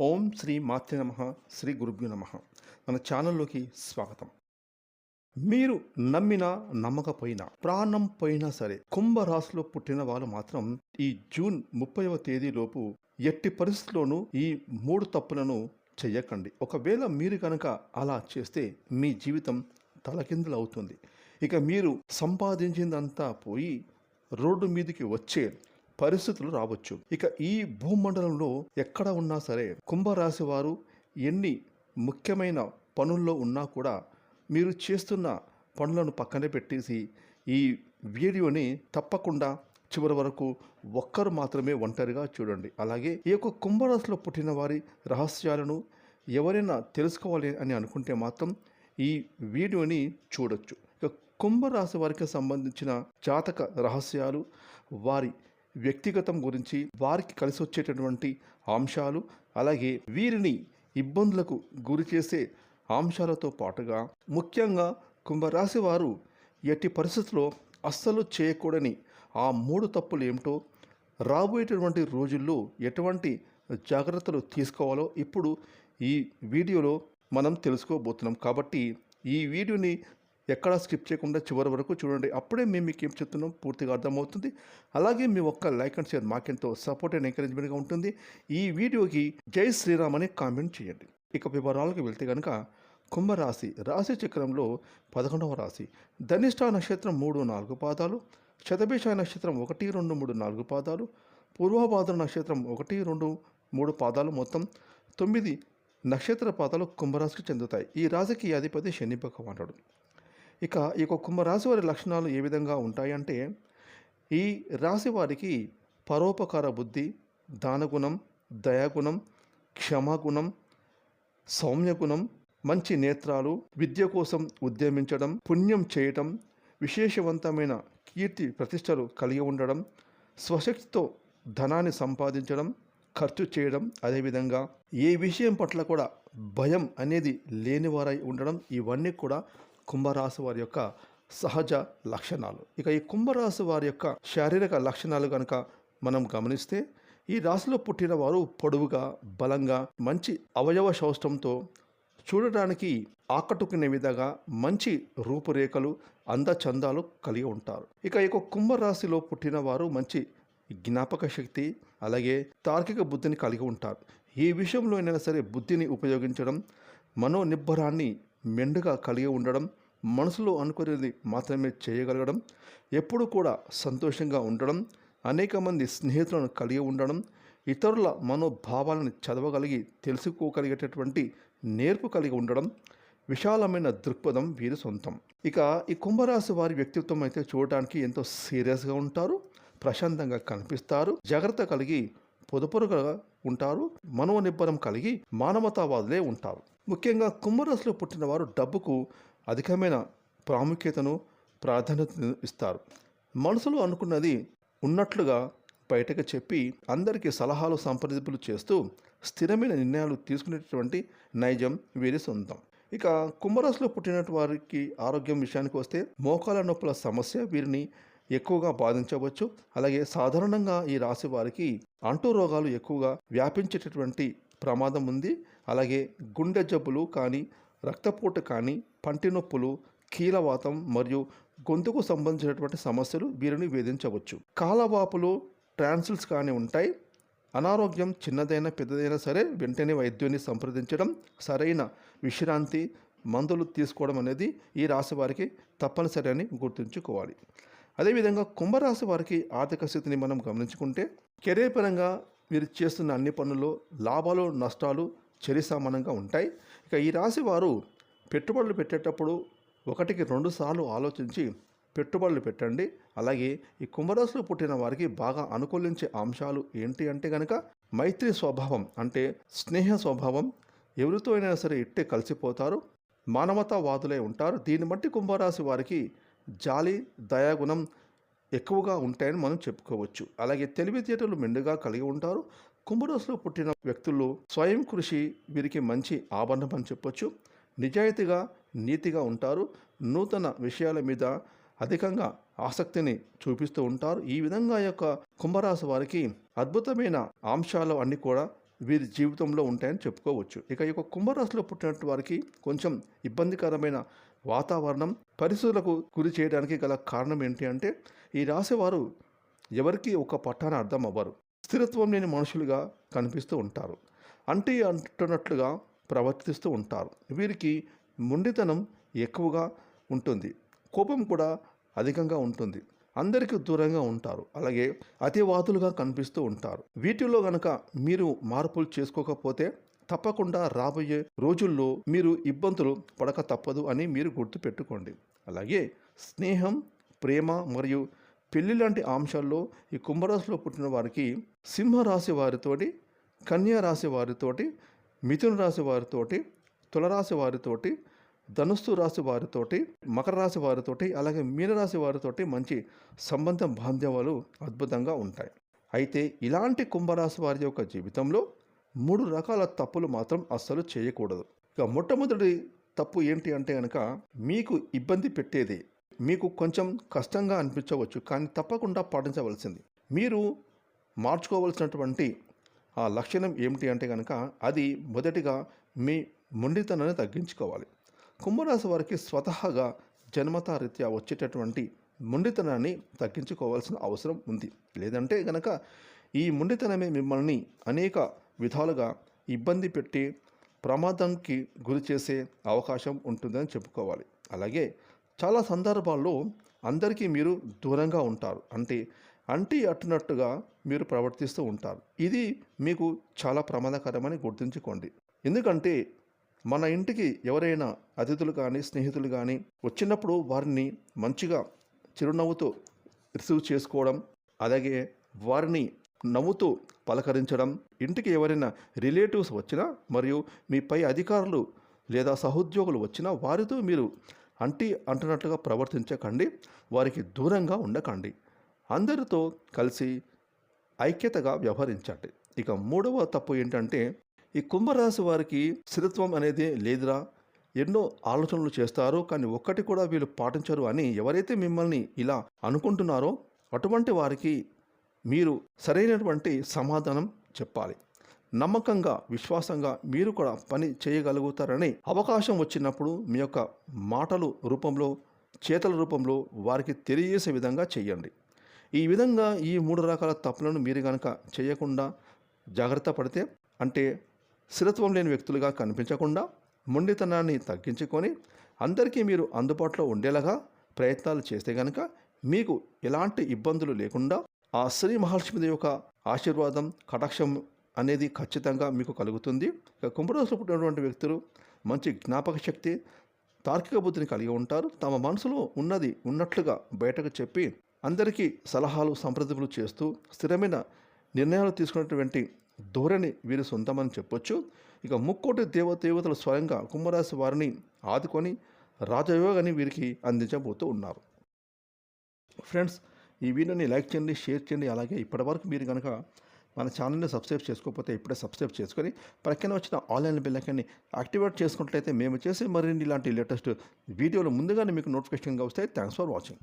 ఓం శ్రీ మాతృ నమ శ్రీ గురుభ్యు నమ. మన ఛానల్లోకి స్వాగతం. మీరు నమ్మినా నమ్మకపోయినా ప్రాణం పోయినా సరే కుంభరాశిలో పుట్టిన వాళ్ళు మాత్రం ఈ జూన్ ముప్పైవ తేదీలోపు ఎట్టి పరిస్థితుల్లోనూ ఈ మూడు తప్పులను చెయ్యకండి. ఒకవేళ మీరు కనుక అలా చేస్తే మీ జీవితం తలకిందులవుతుంది. ఇక మీరు సంపాదించిందంతా పోయి రోడ్డు మీదకి వచ్చే పరిస్థితులు రావచ్చు. ఇక ఈ భూమండలంలో ఎక్కడ ఉన్నా సరే కుంభరాశి వారు ఎన్ని ముఖ్యమైన పనుల్లో ఉన్నా కూడా మీరు చేస్తున్న పనులను పక్కనే పెట్టేసి ఈ వీడియోని తప్పకుండా చివరి వరకు ఒక్కరు మాత్రమే ఒంటరిగా చూడండి. అలాగే ఈ యొక్క కుంభరాశిలో పుట్టిన వారి రహస్యాలను ఎవరైనా తెలుసుకోవాలి అని అనుకుంటే మాత్రం ఈ వీడియోని చూడొచ్చు. ఇక కుంభరాశి వారికి సంబంధించిన జాతక రహస్యాలు వారి వ్యక్తిగతం గురించి వారికి కలిసి వచ్చేటటువంటి అంశాలు అలాగే వీరిని ఇబ్బందులకు గురి చేసే అంశాలతో పాటుగా ముఖ్యంగా కుంభరాశి వారు ఎట్టి పరిస్థితుల్లో అస్సలు చేయకూడని ఆ మూడు తప్పులు ఏమిటో రాబోయేటటువంటి రోజుల్లో ఎటువంటి జాగ్రత్తలు తీసుకోవాలో ఇప్పుడు ఈ వీడియోలో మనం తెలుసుకోబోతున్నాం. కాబట్టి ఈ వీడియోని ఎక్కడా స్కిప్ చేయకుండా చివరి వరకు చూడండి. అప్పుడే మేము మీకు ఏం చెప్తున్నాం? పూర్తిగా అర్థమవుతుంది. అలాగే మీ ఒక్క లైక్ అండ్ షేర్ మాకెంతో సపోర్ట్ అండ్ ఎంకరేజ్మెంట్గా ఉంటుంది. ఈ వీడియోకి జై శ్రీరామ్ అని కామెంట్ చేయండి. ఇక వివరాలకు వెళ్తే కనుక కుంభరాశి రాశి చక్రంలో పదకొండవ రాశి ధనిష్ట నక్షత్రం మూడు నాలుగు పాదాలు శతభిష నక్షత్రం ఒకటి రెండు మూడు నాలుగు పాదాలు పూర్వభాద్ర నక్షత్రం ఒకటి రెండు మూడు పాదాలు మొత్తం తొమ్మిది నక్షత్ర పాదాలు కుంభరాశికి చెందుతాయి. ఈ రాశికి అధిపతి శని భగవానుడు. ఇక ఈ యొక్క కుంభరాశి వారి లక్షణాలు ఏ విధంగా ఉంటాయంటే ఈ రాశి వారికి పరోపకార బుద్ధి దానగుణం దయాగుణం క్షమాగుణం సౌమ్యగుణం మంచి నేత్రాలు విద్య కోసం ఉద్యమించడం పుణ్యం చేయటం విశేషవంతమైన కీర్తి ప్రతిష్టలు కలిగి ఉండడం స్వశక్తితో ధనాన్ని సంపాదించడం ఖర్చు చేయడం అదేవిధంగా ఏ విషయం పట్ల కూడా భయం అనేది లేనివారై ఉండడం ఇవన్నీ కూడా కుంభరాశి వారి యొక్క సహజ లక్షణాలు. ఇక ఈ కుంభరాశి వారి యొక్క శారీరక లక్షణాలు కనుక మనం గమనిస్తే ఈ రాశిలో పుట్టిన వారు పొడవుగా బలంగా మంచి అవయవ సౌష్టంతో చూడడానికి ఆకట్టుకునే విధంగా మంచి రూపురేఖలు అందచందాలు కలిగి ఉంటారు. ఇక ఈ యొక్క కుంభరాశిలో పుట్టిన వారు మంచి జ్ఞాపక శక్తి అలాగే తార్కిక బుద్ధిని కలిగి ఉంటారు. ఏ విషయంలో అయినా సరే బుద్ధిని ఉపయోగించడం మనోనిబ్బరాన్ని మెండుగా కలిగి ఉండడం మనసులో అనుకునేది మాత్రమే చేయగలగడం ఎప్పుడు కూడా సంతోషంగా ఉండడం అనేక మంది స్నేహితులను కలిగి ఉండడం ఇతరుల మనోభావాలను చదవగలిగి తెలుసుకోగలిగేటటువంటి నేర్పు కలిగి ఉండడం విశాలమైన దృక్పథం వీరి సొంతం. ఇక ఈ కుంభరాశి వారి వ్యక్తిత్వం అయితే చూడడానికి ఎంతో సీరియస్గా ఉంటారు ప్రశాంతంగా కనిపిస్తారు జాగ్రత్త కలిగి పొదుపురుగా ఉంటారు మనోనిబ్బరం కలిగి మానవతావాదులే ఉంటారు. ముఖ్యంగా కుంభరాశిలో పుట్టిన వారు డబ్బుకు అధికమైన ప్రాముఖ్యతను ప్రాధాన్యత ఇస్తారు. మనసులో అనుకున్నది ఉన్నట్లుగా బయటకు చెప్పి అందరికీ సలహాలు సంప్రదింపులు చేస్తూ స్థిరమైన నిర్ణయాలు తీసుకునేటటువంటి నైజం వీరి సొంతం. ఇక కుంభరాశిలో పుట్టిన వారికి ఆరోగ్యం విషయానికి వస్తే మోకాల నొప్పుల సమస్య వీరిని ఎక్కువగా బాధించవచ్చు. అలాగే సాధారణంగా ఈ రాశి వారికి అంటు రోగాలు ఎక్కువగా వ్యాపించేటటువంటి ప్రమాదం ఉంది. అలాగే గుండె జబ్బులు కానీ రక్తపోటు కానీ పంటి నొప్పులు కీలవాతం మరియు గొంతుకు సంబంధించినటువంటి సమస్యలు వీరిని వేధించవచ్చు. కాలవాపులు ట్రాన్సిల్స్ కానీ ఉంటాయి. అనారోగ్యం చిన్నదైనా పెద్దదైనా సరే వెంటనే వైద్యుని సంప్రదించడం సరైన విశ్రాంతి మందులు తీసుకోవడం అనేది ఈ రాశి వారికి తప్పనిసరి అని గుర్తుంచుకోవాలి. అదేవిధంగా కుంభరాశి వారికి ఆర్థిక స్థితిని మనం గమనించుకుంటే కెరీర్ పరంగా మీరు చేస్తున్న అన్ని పనుల్లో లాభాలు నష్టాలు చెరి సమానంగా ఉంటాయి. ఇక ఈ రాశి వారు పెట్టుబడులు పెట్టేటప్పుడు ఒకటికి రెండు సార్లు ఆలోచించి పెట్టుబడులు పెట్టండి. అలాగే ఈ కుంభరాశిలో పుట్టిన వారికి బాగా అనుకూలించే అంశాలు ఏంటి అంటే కనుక మైత్రి స్వభావం అంటే స్నేహ స్వభావం ఎవరితో అయినా సరే ఇట్టే కలిసిపోతారు మానవతావాదులై ఉంటారు. దీన్ని బట్టి కుంభరాశి వారికి జాలి దయాగుణం ఎక్కువగా ఉంటాయని మనం చెప్పుకోవచ్చు. అలాగే తెలివితేటలు మెండుగా కలిగి ఉంటారు. కుంభరాశిలో పుట్టిన వ్యక్తుల్లో స్వయం కృషి వీరికి మంచి ఆభరణం అని చెప్పొచ్చు. నిజాయితీగా నీతిగా ఉంటారు. నూతన విషయాల మీద అధికంగా ఆసక్తిని చూపిస్తూ ఉంటారు. ఈ విధంగా యొక్క కుంభరాశి వారికి అద్భుతమైన అంశాలు అన్నీ కూడా వీరి జీవితంలో ఉంటాయని చెప్పుకోవచ్చు. ఇక ఈ యొక్క కుంభరాశిలో పుట్టినట్టు వారికి కొంచెం ఇబ్బందికరమైన వాతావరణం పరిస్థితులకు గురి చేయడానికి గల కారణం ఏంటి అంటే ఈ రాశి వారు ఎవరికి ఒక పట్టాన అర్థం అవ్వరు. స్థిరత్వం లేని మనుషులుగా కనిపిస్తూ ఉంటారు. అంటే అంటున్నట్లుగా ప్రవర్తిస్తూ ఉంటారు. వీరికి మొండితనం ఎక్కువగా ఉంటుంది. కోపం కూడా అధికంగా ఉంటుంది. అందరికీ దూరంగా ఉంటారు. అలాగే అతివాదులుగా కనిపిస్తూ ఉంటారు. వీటిలో గనక మీరు మార్పులు చేసుకోకపోతే తప్పకుండా రాబోయే రోజుల్లో మీరు ఇబ్బందులు పడక తప్పదు అని మీరు గుర్తుపెట్టుకోండి. అలాగే స్నేహం ప్రేమ మరియు పెళ్ళి లాంటి అంశాల్లో ఈ కుంభరాశిలో పుట్టిన వారికి సింహరాశి వారితోటి కన్యా రాశి వారితోటి మిథున రాశి వారితోటి తులరాశి వారితోటి ధనుస్సు రాశి వారితోటి మకర రాశి వారితోటి అలాగే మీనరాశి వారితోటి మంచి సంబంధ బాంధవ్యాలు అద్భుతంగా ఉంటాయి. అయితే ఇలాంటి కుంభరాశి వారి యొక్క జీవితంలో మూడు రకాల తప్పులు మాత్రం అస్సలు చేయకూడదు. ఇక మొట్టమొదటి తప్పు ఏంటి అంటే కనుక మీకు ఇబ్బంది పెట్టేది మీకు కొంచెం కష్టంగా అనిపించవచ్చు కానీ తప్పకుండా పాటించవలసింది. మీరు మార్చుకోవలసినటువంటి ఆ లక్షణం ఏమిటి అంటే కనుక అది మొదటిగా మీ మొండితనాన్ని తగ్గించుకోవాలి. కుంభరాశి వారికి స్వతహాగా జన్మతారీత్యా వచ్చేటటువంటి మొండితనాన్ని తగ్గించుకోవాల్సిన అవసరం ఉంది. లేదంటే గనక ఈ మొండితనమే మిమ్మల్ని అనేక విధాలుగా ఇబ్బంది పెట్టి ప్రమాదంకి గురి చేసే అవకాశం ఉంటుందని చెప్పుకోవాలి. అలాగే చాలా సందర్భాల్లో అందరికీ మీరు దూరంగా ఉంటారు. అంటే అంటి అట్టునట్టుగా మీరు ప్రవర్తిస్తూ ఉంటారు. ఇది మీకు చాలా ప్రమాదకరమని గుర్తుంచుకోండి. ఎందుకంటే మన ఇంటికి ఎవరైనా అతిథులు కానీ స్నేహితులు కానీ వచ్చినప్పుడు వారిని మంచిగా చిరునవ్వుతో రిసీవ్ చేసుకోవడం అలాగే వారిని నవ్వుతూ పలకరించడం ఇంటికి ఎవరైనా రిలేటివ్స్ వచ్చినా మరియు మీ పై అధికారులు లేదా సహోద్యోగులు వచ్చినా వారితో మీరు అంటి అంటున్నట్లుగా ప్రవర్తించకండి వారికి దూరంగా ఉండకండి. అందరితో కలిసి ఐక్యతగా వ్యవహరించండి. ఇక మూడవ తప్పు ఏంటంటే ఈ కుంభరాశి వారికి స్థిరత్వం అనేది లేదురా. ఎన్నో ఆలోచనలు చేస్తారు కానీ ఒక్కటి కూడా వీళ్ళు పాటించరు అని ఎవరైతే మిమ్మల్ని ఇలా అనుకుంటున్నారో అటువంటి వారికి మీరు సరైనటువంటి సమాధానం చెప్పాలి. నమ్మకంగా విశ్వాసంగా మీరు కూడా పని చేయగలుగుతారని అవకాశం వచ్చినప్పుడు మీ యొక్క మాటలు రూపంలో చేతల రూపంలో వారికి తెలియజేసే విధంగా చేయండి. ఈ విధంగా ఈ మూడు రకాల తప్పులను మీరు కనుక చేయకుండా జాగ్రత్త పడితే అంటే స్థిరత్వం లేని వ్యక్తులుగా కనిపించకుండా మొండితనాన్ని తగ్గించుకొని అందరికీ మీరు అందుబాటులో ఉండేలాగా ప్రయత్నాలు చేస్తే కనుక మీకు ఎలాంటి ఇబ్బందులు లేకుండా ఆ శ్రీ మహాలక్ష్మి యొక్క ఆశీర్వాదం కటాక్షం అనేది ఖచ్చితంగా మీకు కలుగుతుంది. ఇక కుంభరాశిలో పుట్టినటువంటి వ్యక్తులు మంచి జ్ఞాపక శక్తి తార్కిక బుద్ధిని కలిగి ఉంటారు. తమ మనసులో ఉన్నది ఉన్నట్లుగా బయటకు చెప్పి అందరికీ సలహాలు సంప్రదింపులు చేస్తూ స్థిరమైన నిర్ణయాలు తీసుకున్నటువంటి ధోరణి వీరి సొంతమని చెప్పొచ్చు. ఇక ముక్కోటి దేవతలు స్వయంగా కుంభరాశి వారిని ఆదుకొని రాజయోగాన్ని వీరికి అందించబోతూ ఉన్నారు. ఫ్రెండ్స్ ఈ వీడియోని లైక్ చేయండి షేర్ చేయండి. అలాగే ఇప్పటివరకు మీరు కనుక మన ఛానల్ని సబ్స్క్రైబ్ చేసుకోకపోతే ఇప్పుడే సబ్స్క్రైబ్ చేసుకొని ప్రక్కన వచ్చిన ఆన్లైన్ బిల్లకని యాక్టివేట్ చేసుకున్నట్లయితే మేము చేసే మరిన్ని ఇలాంటి లేటెస్ట్ వీడియోలు ముందుగానే మీకు నోటిఫికేషన్గా వస్తాయి. Thanks for watching